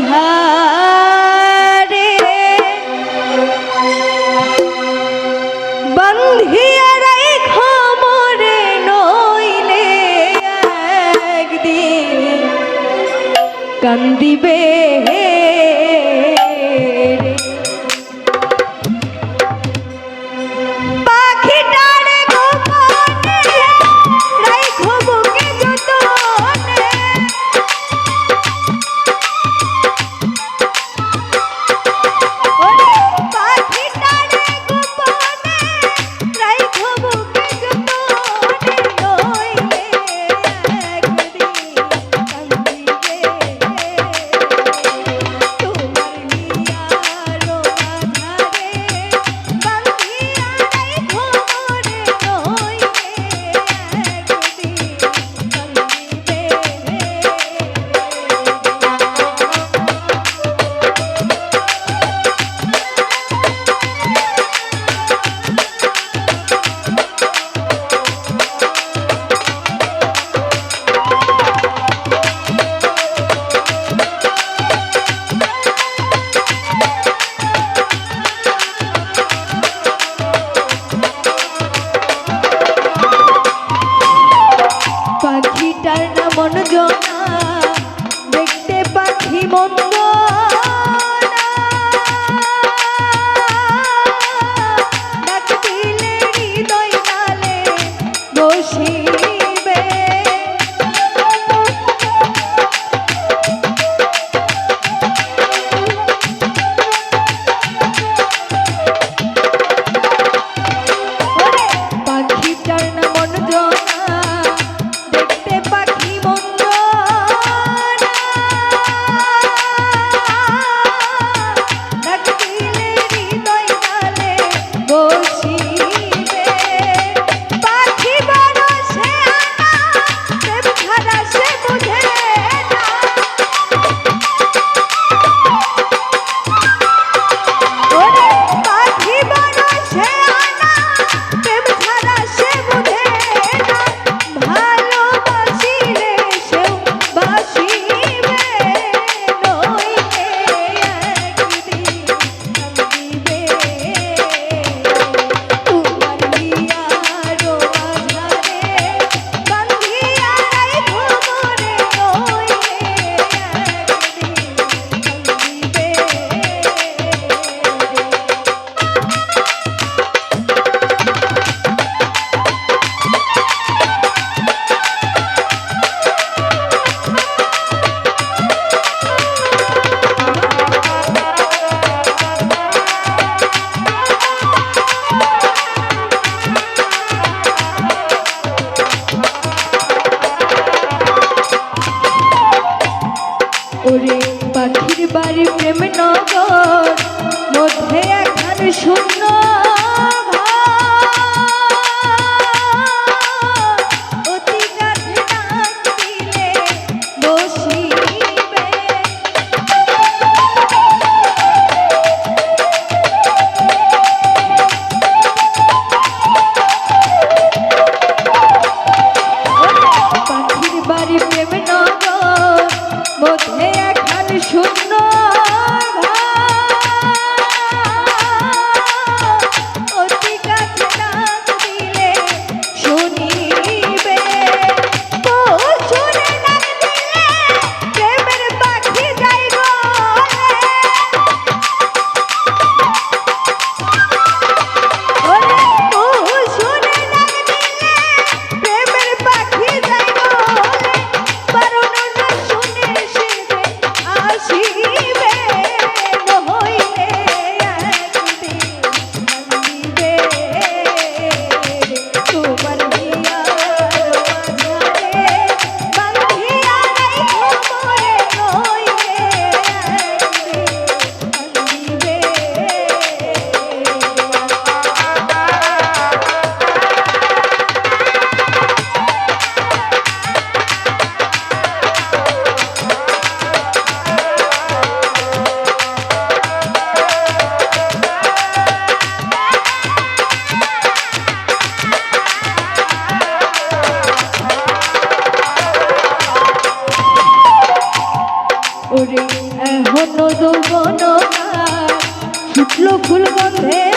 ধারে বন্ধিয়া রাখ মরে নইলে একদিন কান্দিবে হে প্রেমনগর মধ্যে এখন শূন্য বাড়ি প্রেম নগর মধ্যে এখন শূন্য যৌবন ফুল গন্ধে